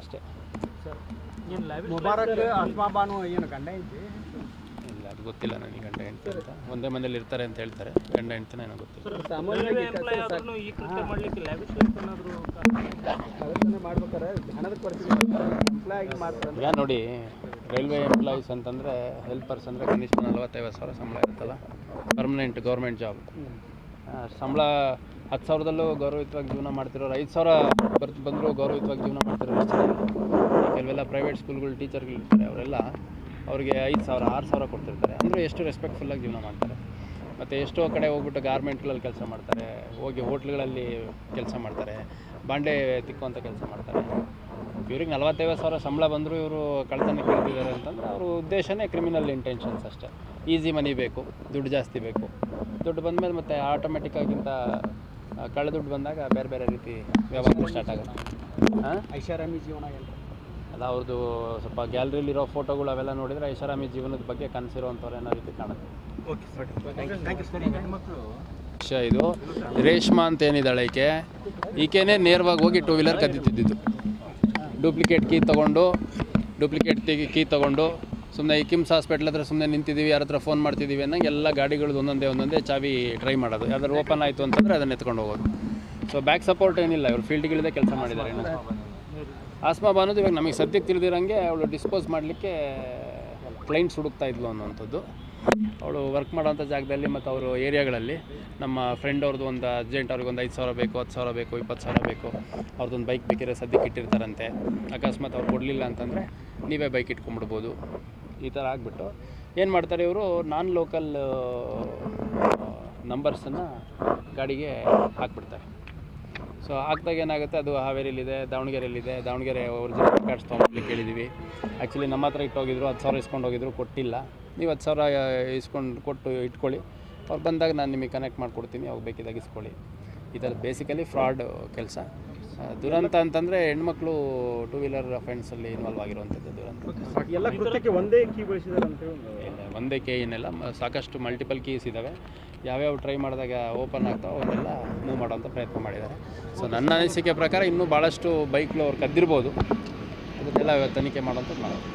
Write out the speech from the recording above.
ಅಷ್ಟೇ. ಮುಬಾರಕ್ ಅಸ್ಮಾ ಬಾನು ಏನು ಗಂಡ ಹೆಂಡತಿ? ಇಲ್ಲ ಅದು ಗೊತ್ತಿಲ್ಲ ನನಗೆ ಗಂಡ ಹೆಂಡತಿ ಅಂತ. ಒಂದೇ ಮನೇಲಿ ಇರ್ತಾರೆ ಅಂತ ಹೇಳ್ತಾರೆ. ಗಂಡ ಹೆಂಡತಿನ ಏನೋ ಗೊತ್ತಿಲ್ಲ. ಈಗ ನೋಡಿ ರೈಲ್ವೆ ಎಂಪ್ಲಾಯೀಸ್ ಅಂತಂದರೆ ಹೆಲ್ಪರ್ಸ್ ಅಂದರೆ ಕನಿಷ್ಠ ನಲವತ್ತೈವತ್ತು ಸಾವಿರ ಸಂಬಳ ಇರುತ್ತಲ್ಲ? ಪರ್ಮನೆಂಟ್ ಗೌರ್ಮೆಂಟ್ ಜಾಬ್ ಸಂಬಳ ಹತ್ತು ಸಾವಿರದಲ್ಲೂ ಗೌರವಯುತವಾಗಿ ಜೀವನ ಮಾಡ್ತಿರೋರು, ಐದು ಸಾವಿರ ಬರ್, ಬಂದರೂ ಗೌರವಯುತವಾಗಿ ಜೀವನ ಮಾಡ್ತಿರೋ ಕೆಲವೆಲ್ಲ ಪ್ರೈವೇಟ್ ಸ್ಕೂಲ್ಗಳು ಟೀಚರ್ಗಳು ಇರ್ತಾರೆ ಅವರೆಲ್ಲ ಅವ್ರಿಗೆ ಐದು ಸಾವಿರ, ಆರು ಸಾವಿರ ಕೊಡ್ತಿರ್ತಾರೆ. ಅಂದರೆ ಎಷ್ಟು ರೆಸ್ಪೆಕ್ಟ್ಫುಲ್ಲಾಗಿ ಜೀವನ ಮಾಡ್ತಾರೆ. ಮತ್ತು ಎಷ್ಟೋ ಕಡೆ ಹೋಗ್ಬಿಟ್ಟು ಗಾರ್ಮೆಂಟ್ಗಳಲ್ಲಿ ಕೆಲಸ ಮಾಡ್ತಾರೆ, ಹೋಗಿ ಹೋಟ್ಲ್ಗಳಲ್ಲಿ ಕೆಲಸ ಮಾಡ್ತಾರೆ ಬಾಂಡೆ ತಿಕ್ಕುವಂಥ ಕೆಲಸ ಮಾಡ್ತಾರೆ. ಇವ್ರಿಗೆ ನಲವತ್ತೈವತ್ತು ಸಾವಿರ ಸಂಬಳ ಬಂದರೂ ಇವರು ಕಳ್ತನ ಕೇಳ್ತಿದ್ದಾರೆ ಅಂತಂದರೆ ಅವ್ರ ಉದ್ದೇಶನೇ ಕ್ರಿಮಿನಲ್ ಇಂಟೆನ್ಷನ್ಸ್ ಅಷ್ಟೇ. ಈಸಿ ಮನಿ ಬೇಕು, ದುಡ್ಡು ಜಾಸ್ತಿ ಬೇಕು. ದುಡ್ಡು ಬಂದಮೇಲೆ ಮತ್ತೆ ಆಟೋಮೆಟಿಕ್ಕಾಗಿಂತ ಕಳ್ಳ ದುಡ್ಡು ಬಂದಾಗ ಬೇರೆ ಬೇರೆ ರೀತಿ ವ್ಯವಹಾರ ಸ್ಟಾರ್ಟ್ ಆಗುತ್ತೆ. ಹಾಂ? ಐಷಾರಾಮಿ ಜೀವನ ಅಲ್ಲ ಅವ್ರದ್ದು ಸ್ವಲ್ಪ ಗ್ಯಾಲರಿಲಿರೋ ಫೋಟೋಗಳು ಅವೆಲ್ಲ ನೋಡಿದರೆ ಐಷಾರಾಮಿ ಜೀವನದ ಬಗ್ಗೆ ಕನಸಿರುವಂಥವ್ರು ಏನೋ ರೀತಿ ಕಾಣುತ್ತೆ. ವಿಷಯ ಇದು. ರೇಷ್ಮಾ ಅಂತ ಏನಿದ್ದಾಳೆ ಈಕೆ. ಈಕೆನೇ ನೇರವಾಗಿ ಹೋಗಿ ಟೂ ವೀಲರ್ ಕದ್ದಿತ್ತಿದ್ದು ಡೂಪ್ಲಿಕೇಟ್ ಕೀ ತಗೊಂಡು ಡೂಪ್ಲಿಕೇಟ್ ಕೀ ತೊಗೊಂಡು ಸುಮ್ಮನೆ ಈ ಕಿಮ್ಸ್ ಹಾಸ್ಪಿಟ್ಲ್ ಹತ್ರ ಸುಮ್ಮನೆ ನಿಂತಿದ್ದೀವಿ, ಯಾರ ಹತ್ರ ಫೋನ್ ಮಾಡ್ತಿದ್ದೀವಿ ಅನ್ನಂಗೆ ಎಲ್ಲ ಗಾಡಿಗಳದ್ದು ಒಂದೊಂದೇ ಒಂದೊಂದೇ ಚಾವಿ ಟ್ರೈ ಮಾಡೋದು. ಯಾವ್ದಾದ್ರು ಓಪನ್ ಆಯಿತು ಅಂತಂದರೆ ಅದನ್ನ ಎತ್ಕೊಂಡು ಹೋಗೋದು. ಸೊ ಬ್ಯಾಕ್ ಸಪೋರ್ಟ್ ಏನಿಲ್ಲ, ಇವರು ಫೀಲ್ಡ್ಗಳಿದೆ ಕೆಲಸ ಮಾಡಿದ್ದಾರೆ ಆಸ್ಮಾ ಬಾನೋದು ಇವಾಗ ನಮಗೆ ಸದ್ಯಕ್ಕೆ ತಿಳಿದಿರಂಗೆ ಅವಳು ಡಿಸ್ಪೋಸ್ ಮಾಡಲಿಕ್ಕೆ ಕ್ಲೈಂಟ್ಸ್ ಹುಡುಕ್ತಾ ಇದ್ಲು ಅನ್ನೋವಂಥದ್ದು. ಅವಳು ವರ್ಕ್ ಮಾಡೋಂಥ ಜಾಗದಲ್ಲಿ ಮತ್ತು ಅವರು ಏರಿಯಾಗಳಲ್ಲಿ ನಮ್ಮ ಫ್ರೆಂಡ್ ಅವ್ರದ್ದು ಒಂದು ಅರ್ಜೆಂಟ್ ಅವ್ರಿಗೆ ಒಂದು ಐದು ಸಾವಿರ ಬೇಕು, ಹತ್ತು ಸಾವಿರ ಬೇಕು, ಇಪ್ಪತ್ತು ಸಾವಿರ ಬೇಕು. ಅವ್ರದ್ದೊಂದು ಬೈಕ್ ಬೇಕಿದ್ರೆ ಸದ್ಯಕ್ಕೆ ಇಟ್ಟಿರ್ತಾರಂತೆ. ಅಕಸ್ಮಾತ್ ಅವ್ರು ಕೊಡಲಿಲ್ಲ ಅಂತಂದರೆ ನೀವೇ ಬೈಕ್ ಇಟ್ಕೊಂಡ್ಬಿಡ್ಬೋದು. ಈ ಥರ ಆಗಿಬಿಟ್ಟು ಏನು ಮಾಡ್ತಾರೆ ಇವರು ನಾನ್ ಲೋಕಲ್ ನಂಬರ್ಸನ್ನು ಗಾಡಿಗೆ ಹಾಕ್ಬಿಡ್ತಾರೆ. ಸೊ ಹಾಕ್ದಾಗ ಏನಾಗುತ್ತೆ, ಅದು ಹಾವೇರಿಲಿದೆ ದಾವಣಗೆರೆಯಲ್ಲಿದೆ, ದಾವಣಗೆರೆ ಒರಿಜಿನಲ್ ಕಾರ್ಡ್ಸ್ ತೊಗೊಂಡ್ಲಿಕ್ಕೆ ಕೇಳಿದ್ದೀವಿ ಆ್ಯಕ್ಚುಲಿ ನಮ್ಮ ಹತ್ರ ಇಟ್ಟೋಗಿದ್ರು ಹತ್ತು ಸಾವಿರ ಇಸ್ಕೊಂಡು ಹೋಗಿದ್ರು, ಕೊಟ್ಟಿಲ್ಲ. ನೀವು ಹತ್ತು ಸಾವಿರ ಇಸ್ಕೊಂಡು ಕೊಟ್ಟು ಇಟ್ಕೊಳ್ಳಿ. ಅವ್ರು ಬಂದಾಗ ನಾನು ನಿಮಗೆ ಕನೆಕ್ಟ್ ಮಾಡಿಕೊಡ್ತೀನಿ, ಅವ್ರು ಬೇಕಿದ್ದಾಗ ಇಸ್ಕೊಳ್ಳಿ. ಈ ಥರ ಬೇಸಿಕಲಿ ಫ್ರಾಡ್ ಕೆಲಸ. ದುರಂತ ಅಂತಂದರೆ ಹೆಣ್ಮಕ್ಳು ಟೂ ವೀಲರ್ ಅಫೆನ್ಸಲ್ಲಿ ಇನ್ವಾಲ್ವ್ ಆಗಿರುವಂತದ್ದು ದುರಂತ. ಎಲ್ಲ ಕೃತ್ಯಕ್ಕೆ ಒಂದೇ ಕೀ ಒಂದೇ ಕೇ ಏನೆಲ್ಲ ಸಾಕಷ್ಟು ಮಲ್ಟಿಪಲ್ ಕೀಸ್ ಇದ್ದಾವೆ ಯಾವ್ಯಾವ ಟ್ರೈ ಮಾಡಿದಾಗ ಓಪನ್ ಆಗ್ತಾವೆ ಅವನ್ನೆಲ್ಲ ಮೂವ್ ಮಾಡೋಂಥ ಪ್ರಯತ್ನ ಮಾಡಿದ್ದಾರೆ. ಸೊ ನನ್ನ ಅನಿಸಿಕೆ ಪ್ರಕಾರ ಇನ್ನೂ ಭಾಳಷ್ಟು ಬೈಕ್ಗಳು ಅವ್ರು ಕದ್ದಿರ್ಬೋದು. ಅದನ್ನೆಲ್ಲ ತನಿಖೆ ಮಾಡೋಂಥದ್ದು ಮಾಡೋದು.